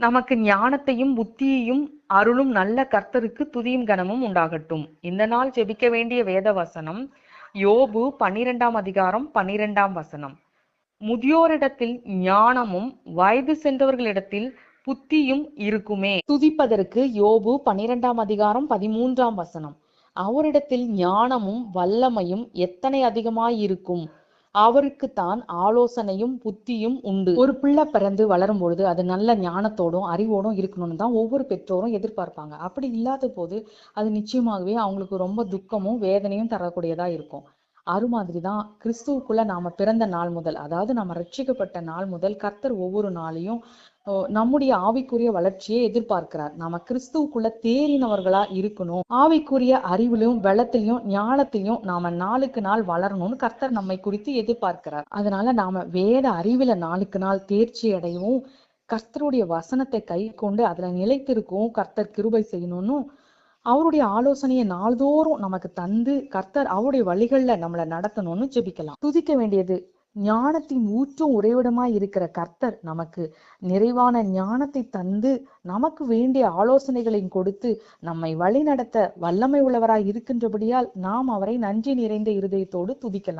நமக்கு ஞானத்தையும் புத்தியையும் அருளும் நல்ல கர்த்தருக்கு துதியும் கனமும் உண்டாகட்டும். இந்த நாள் ஜெபிக்க வேண்டிய வேத வசனம் யோபு பன்னிரெண்டாம் அதிகாரம் பன்னிரெண்டாம் வசனம். முதியோரிடத்தில் ஞானமும் வயது சென்றவர்களிடத்தில் புத்தியும் இருக்குமே. துதிப்பதற்கு யோபு பன்னிரெண்டாம் அதிகாரம் பதிமூன்றாம் வசனம். அவரிடத்தில் ஞானமும் வல்லமையும் எத்தனை அதிகமாயிருக்கும்? அவருக்குத்தான் ஆலோசனையும் புத்தியும் உண்டு. ஒரு பிள்ளை பிறந்து வளரும் பொழுது அது நல்ல ஞானத்தோடும் அறிவோடும் இருக்கணும்னு தான் ஒவ்வொரு பெற்றோரும் எதிர்பார்ப்பாங்க. அப்படி இல்லாத போது அது நிச்சயமாகவே அவங்களுக்கு ரொம்ப துக்கமும் வேதனையும் தரக்கூடியதா இருக்கும். அது மாதிரி தான் கிறிஸ்துவுக்குள்ள நாம பிறந்த நாள் முதல் அதாவது நாம ரட்சிக்கப்பட்ட நாள் முதல் கர்த்தர் ஒவ்வொரு நாளையும் நம்முடைய ஆவிக்குரிய வளர்ச்சியை எதிர்பார்க்கிறார். நாம கிறிஸ்துவுக்குள்ள தேறினவர்களா இருக்கணும். ஆவிக்குரிய அறிவிலும் பலத்திலையும் ஞானத்திலையும் நாம நாளுக்கு நாள் வளரணும்னு கர்த்தர் நம்மை குறித்து எதிர்பார்க்கிறார். அதனால நாம வேத அறிவில நாளுக்கு நாள் தேர்ச்சி அடையவும் கர்த்தருடைய வசனத்தை கை கொண்டு அதுல நிலைத்திருக்கவும் கர்த்தர் கிருபை செய்யணும்னு அவருடைய ஆலோசனையை நாள்தோறும் நமக்கு தந்து கர்த்தர் அவருடைய வழிகள்ல நம்மளை நடத்தணும்னு ஜெபிக்கலாம். துதிக்க வேண்டியது ஞானத்தின் ஊற்றும் உறைவிடமாய் இருக்கிற கர்த்தர் நமக்கு நிறைவான ஞானத்தை தந்து நமக்கு வேண்டிய ஆலோசனைகளையும் கொடுத்து நம்மை வழிநடத்த வல்லமை உள்ளவராய் இருக்கின்றபடியால் நாம் அவரை நன்றி நிறைந்த இருதயத்தோடு துதிக்கலாம்.